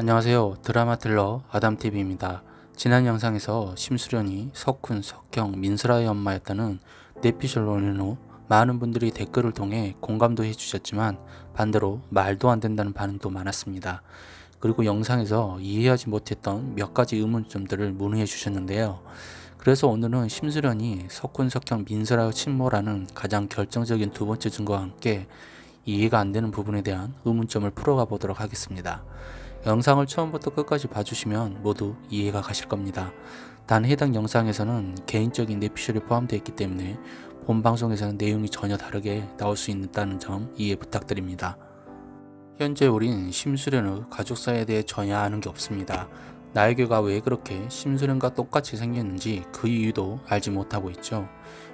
안녕하세요. 드라마 틀러 아담TV입니다. 지난 영상에서 심수련이 석훈, 석경, 민설아의 엄마였다는 내피셜 논인 후 많은 분들이 댓글을 통해 공감도 해주셨지만 반대로 말도 안 된다는 반응도 많았습니다. 그리고 영상에서 이해하지 못했던 몇 가지 의문점들을 문의해 주셨는데요. 그래서 오늘은 심수련이 석훈, 석경, 민설아의 친모라는 가장 결정적인 두 번째 증거와 함께 이해가 안 되는 부분에 대한 의문점을 풀어가 보도록 하겠습니다. 영상을 처음부터 끝까지 봐주시면 모두 이해가 가실 겁니다. 단 해당 영상에서는 개인적인 내피셜이 포함되어 있기 때문에 본 방송에서는 내용이 전혀 다르게 나올 수 있다는 점 이해 부탁드립니다. 현재 우린 심수련의 가족사에 대해 전혀 아는 게 없습니다. 나에게가 왜 그렇게 심수련과 똑같이 생겼는지 그 이유도 알지 못하고 있죠.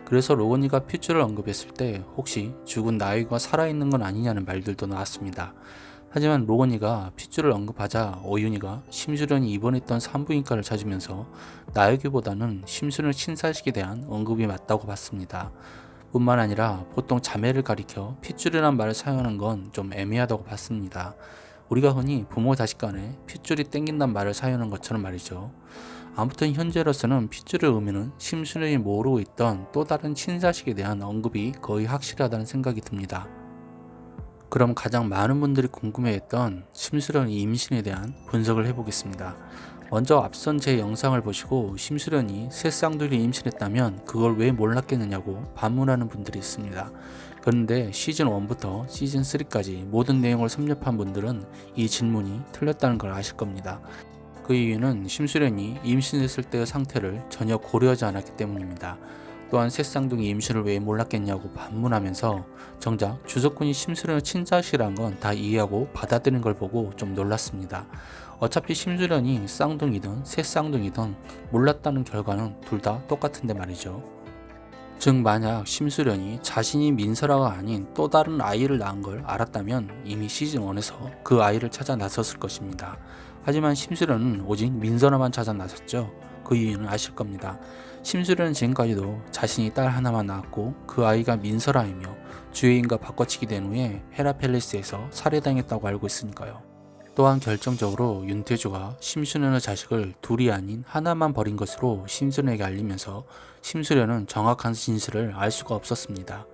그래서 로건이가 퓨즈를 언급했을 때 혹시 죽은 나에게가 살아있는 건 아니냐는 말들도 나왔습니다. 하지만 로건이가 핏줄을 언급하자 어윤이가 심수련이 입원했던 산부인과를 찾으면서 나에게보다는 심수련 친사식에 대한 언급이 맞다고 봤습니다. 뿐만 아니라 보통 자매를 가리켜 핏줄이란 말을 사용하는 건 좀 애매하다고 봤습니다. 우리가 흔히 부모 자식 간에 핏줄이 땡긴단 말을 사용하는 것처럼 말이죠. 아무튼 현재로서는 핏줄의 의미는 심수련이 모르고 있던 또 다른 친사식에 대한 언급이 거의 확실하다는 생각이 듭니다. 그럼 가장 많은 분들이 궁금해했던 심수련 임신에 대한 분석을 해보겠습니다. 먼저 앞선 제 영상을 보시고 심수련이 새 쌍둥이를 임신했다면 그걸 왜 몰랐겠느냐고 반문하는 분들이 있습니다. 그런데 시즌 1부터 시즌 3까지 모든 내용을 섭렵한 분들은 이 질문이 틀렸다는 걸 아실 겁니다. 그 이유는 심수련이 임신했을 때의 상태를 전혀 고려하지 않았기 때문입니다. 또한 새쌍둥이 임신을 왜 몰랐겠냐고 반문하면서 정작 주석군이 심수련의 친자식이란 건 다 이해하고 받아들이는 걸 보고 좀 놀랐습니다. 어차피 심수련이 쌍둥이든 새쌍둥이든 몰랐다는 결과는 둘 다 똑같은데 말이죠. 즉 만약 심수련이 자신이 민설아가 아닌 또 다른 아이를 낳은 걸 알았다면 이미 시즌 1에서 그 아이를 찾아 나섰을 것입니다. 하지만 심수련은 오직 민설아만 찾아 나섰죠. 그 이유는 아실 겁니다. 심수련은 지금까지도 자신이 딸 하나만 낳았고 그 아이가 민설아이며 주혜인과 바꿔치기 된 후에 헤라펠리스에서 살해당했다고 알고 있으니까요. 또한 결정적으로 윤태주가 심수련의 자식을 둘이 아닌 하나만 버린 것으로 심수련에게 알리면서 심수련은 정확한 진실을 알 수가 없었습니다.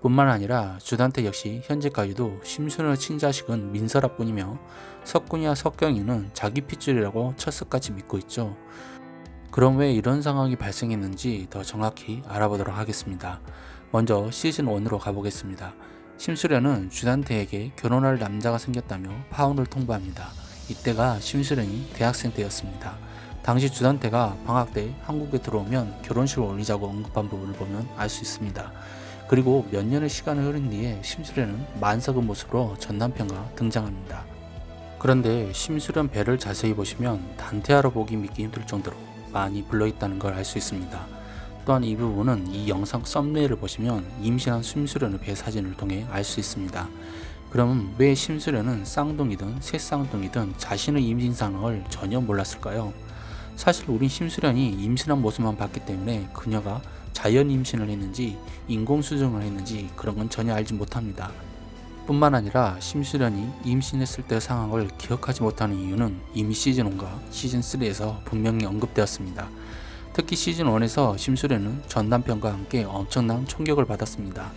뿐만 아니라 주단태 역시 현재까지도 심수련의 친자식은 민설아뿐이며 석군이와 석경이는 자기 핏줄이라고 철석같이 믿고 있죠. 그럼 왜 이런 상황이 발생했는지 더 정확히 알아보도록 하겠습니다. 먼저 시즌 1으로 가보겠습니다. 심수련은 주단태에게 결혼할 남자가 생겼다며 파혼을 통보합니다. 이때가 심수련이 대학생 때였습니다. 당시 주단태가 방학 때 한국에 들어오면 결혼식을 올리자고 언급한 부분을 보면 알 수 있습니다. 그리고 몇 년의 시간이 흐른 뒤에 심수련은 만석의 모습으로 전 남편과 등장합니다. 그런데 심수련 배를 자세히 보시면 단테하러 보기 믿기 힘들 정도로 많이 불러있다는 걸 알 수 있습니다. 또한 이 부분은 이 영상 썸네일을 보시면 임신한 심수련의 배 사진을 통해 알 수 있습니다. 그럼 왜 심수련은 쌍둥이든 새쌍둥이든 자신의 임신 상황을 전혀 몰랐을까요? 사실 우린 심수련이 임신한 모습만 봤기 때문에 그녀가 자연 임신을 했는지 인공 수정을 했는지 그런 건 전혀 알지 못합니다. 뿐만 아니라 심수련이 임신했을 때의 상황을 기억하지 못하는 이유는 이미 시즌1과 시즌3에서 분명히 언급되었습니다. 특히 시즌1에서 심수련은 전 남편과 함께 엄청난 총격을 받았습니다.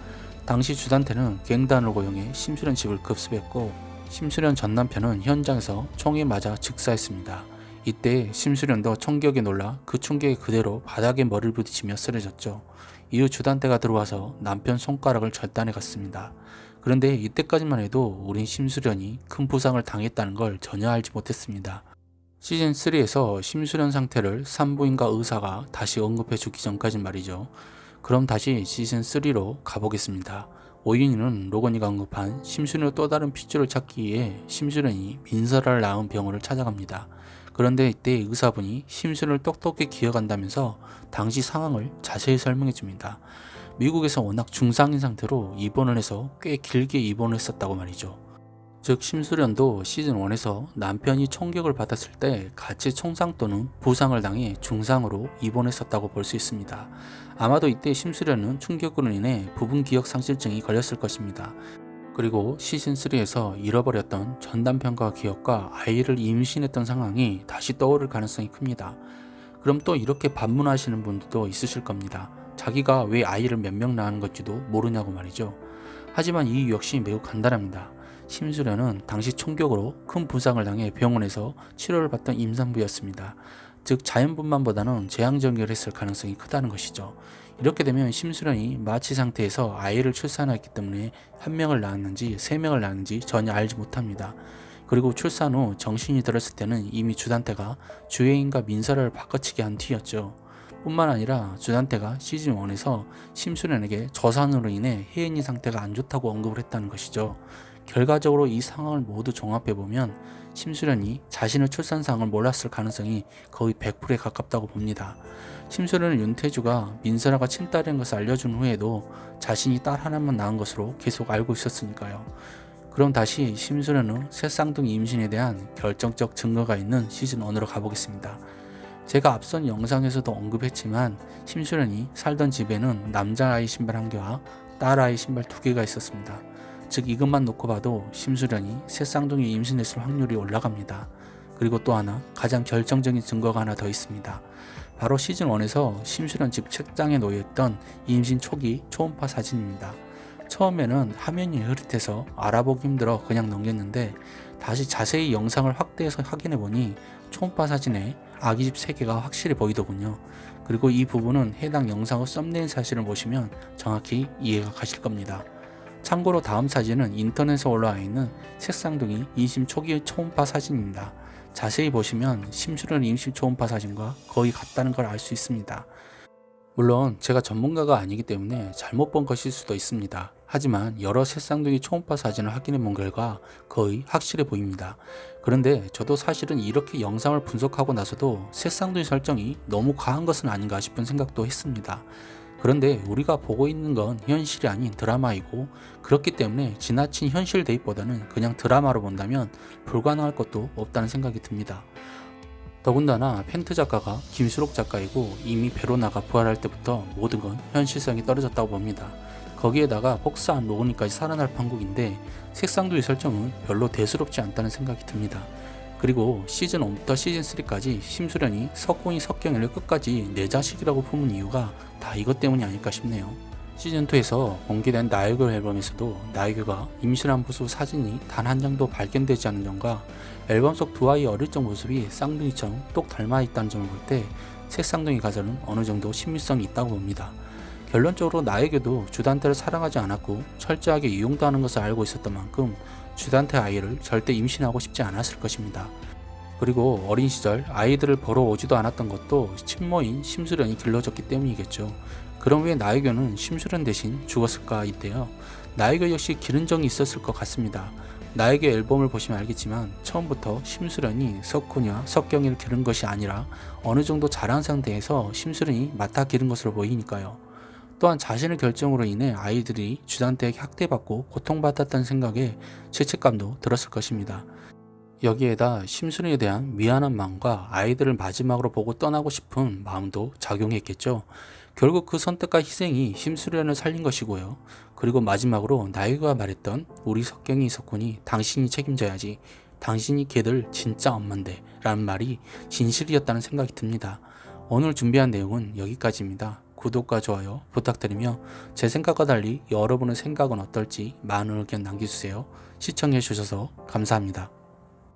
당시 주단태는 갱단을 고용해 심수련 집을 급습했고 심수련 전 남편은 현장에서 총에 맞아 즉사했습니다. 이때 심수련도 총격에 놀라 그 총격에 그대로 바닥에 머리를 부딪히며 쓰러졌죠. 이후 주단태가 들어와서 남편 손가락을 절단해 갔습니다. 그런데 이때까지만 해도 우린 심수련이 큰 부상을 당했다는 걸 전혀 알지 못했습니다. 시즌3에서 심수련 상태를 산부인과 의사가 다시 언급해 주기 전까진 말이죠. 그럼 다시 시즌3로 가보겠습니다. 오윤이는 로건이가 언급한 심수련의 또 다른 핏줄을 찾기 위해 심수련이 민설아를 낳은 병원을 찾아갑니다. 그런데 이때 의사분이 심수련을 똑똑히 기억한다면서 당시 상황을 자세히 설명해 줍니다. 미국에서 워낙 중상인 상태로 입원을 해서 꽤 길게 입원을 했었다고 말이죠. 즉 심수련도 시즌 1에서 남편이 총격을 받았을 때 같이 총상 또는 부상을 당해 중상으로 입원했었다고 볼 수 있습니다. 아마도 이때 심수련은 충격으로 인해 부분 기억 상실증이 걸렸을 것입니다. 그리고 시즌3에서 잃어버렸던 전담편과 기억과 아이를 임신했던 상황이 다시 떠오를 가능성이 큽니다. 그럼 또 이렇게 반문하시는 분들도 있으실 겁니다. 자기가 왜 아이를 몇 명 낳은 건지도 모르냐고 말이죠. 하지만 이 이유 역시 매우 간단합니다. 심수련은 당시 총격으로 큰 부상을 당해 병원에서 치료를 받던 임산부였습니다. 즉 자연분만보다는 제왕절개를 했을 가능성이 크다는 것이죠. 이렇게 되면 심수련이 마취 상태에서 아이를 출산했기 때문에 한 명을 낳았는지 세 명을 낳았는지 전혀 알지 못합니다. 그리고 출산 후 정신이 들었을 때는 이미 주단태가 주혜인과 민설을 바꿔치기 한 뒤였죠. 뿐만 아니라 주단태가 시즌 1에서 심수련에게 저산으로 인해 혜인이 상태가 안 좋다고 언급을 했다는 것이죠. 결과적으로 이 상황을 모두 종합해 보면 심수련이 자신의 출산상을 몰랐을 가능성이 거의 100%에 가깝다고 봅니다. 심수련은 윤태주가 민설아가 친딸인 것을 알려준 후에도 자신이 딸 하나만 낳은 것으로 계속 알고 있었으니까요. 그럼 다시 심수련의 새 쌍둥이 임신에 대한 결정적 증거가 있는 시즌 1으로 가보겠습니다. 제가 앞선 영상에서도 언급했지만 심수련이 살던 집에는 남자아이 신발 한 개와 딸아이 신발 두 개가 있었습니다. 즉 이것만 놓고 봐도 심수련이 새 쌍둥이 임신했을 확률이 올라갑니다. 그리고 또 하나 가장 결정적인 증거가 하나 더 있습니다. 바로 시즌 1에서 심수련 집 책장에 놓여있던 임신 초기 초음파 사진입니다. 처음에는 화면이 흐릿해서 알아보기 힘들어 그냥 넘겼는데 다시 자세히 영상을 확대해서 확인해 보니 초음파 사진에 아기 집 3개가 확실히 보이더군요. 그리고 이 부분은 해당 영상의 썸네일 사진을 보시면 정확히 이해가 가실 겁니다. 참고로 다음 사진은 인터넷에 올라와 있는 색상둥이 임신 초기 초음파 사진입니다. 자세히 보시면 심수련 임신 초음파 사진과 거의 같다는 걸 알 수 있습니다. 물론 제가 전문가가 아니기 때문에 잘못 본 것일 수도 있습니다. 하지만 여러 색상둥이 초음파 사진을 확인해 본 결과 거의 확실해 보입니다. 그런데 저도 사실은 이렇게 영상을 분석하고 나서도 색상둥이 설정이 너무 과한 것은 아닌가 싶은 생각도 했습니다. 그런데 우리가 보고 있는 건 현실이 아닌 드라마이고 그렇기 때문에 지나친 현실 대입보다는 그냥 드라마로 본다면 불가능할 것도 없다는 생각이 듭니다. 더군다나 펜트 작가가 김수록 작가이고 이미 베로나가 부활할 때부터 모든 건 현실성이 떨어졌다고 봅니다. 거기에다가 폭사한 로그니까지 살아날 판국인데 색상도의 설정은 별로 대수롭지 않다는 생각이 듭니다. 그리고 시즌 1부터 시즌 3까지 심수련이 석훈이 석경이를 끝까지 내 자식이라고 품은 이유가 다 이것 때문이 아닐까 싶네요. 시즌2에서 공개된 나이글 앨범에서도 나이글과 임신한 모습 사진이 단 한 장도 발견되지 않은 점과 앨범 속 두 아이의 어릴 적 모습이 쌍둥이처럼 똑 닮아 있다는 점을 볼때새 쌍둥이 가설은 어느 정도 신빙성이 있다고 봅니다. 결론적으로 나에게도 주단태를 사랑하지 않았고 철저하게 이용도 하는 것을 알고 있었던 만큼 주단태 아이를 절대 임신하고 싶지 않았을 것입니다. 그리고 어린 시절 아이들을 보러 오지도 않았던 것도 친모인 심수련이 길러졌기 때문이겠죠. 그럼 왜 나에게는 심수련 대신 죽었을까 인데요. 나에게 역시 기른 정이 있었을 것 같습니다. 나에게 앨범을 보시면 알겠지만 처음부터 심수련이 석훈이와 석경이를 기른 것이 아니라 어느 정도 자란 상태에서 심수련이 맡아 기른 것으로 보이니까요. 또한 자신의 결정으로 인해 아이들이 주단태에게 학대받고 고통받았다는 생각에 죄책감도 들었을 것입니다. 여기에다 심순이에 대한 미안한 마음과 아이들을 마지막으로 보고 떠나고 싶은 마음도 작용했겠죠. 결국 그 선택과 희생이 심수련을 살린 것이고요. 그리고 마지막으로 나이가 말했던 우리 석경이 있었군이 당신이 책임져야지. 당신이 걔들 진짜 엄만데 라는 말이 진실이었다는 생각이 듭니다. 오늘 준비한 내용은 여기까지입니다. 구독과 좋아요 부탁드리며 제 생각과 달리 여러분의 생각은 어떨지 많은 의견 남겨주세요. 시청해주셔서 감사합니다.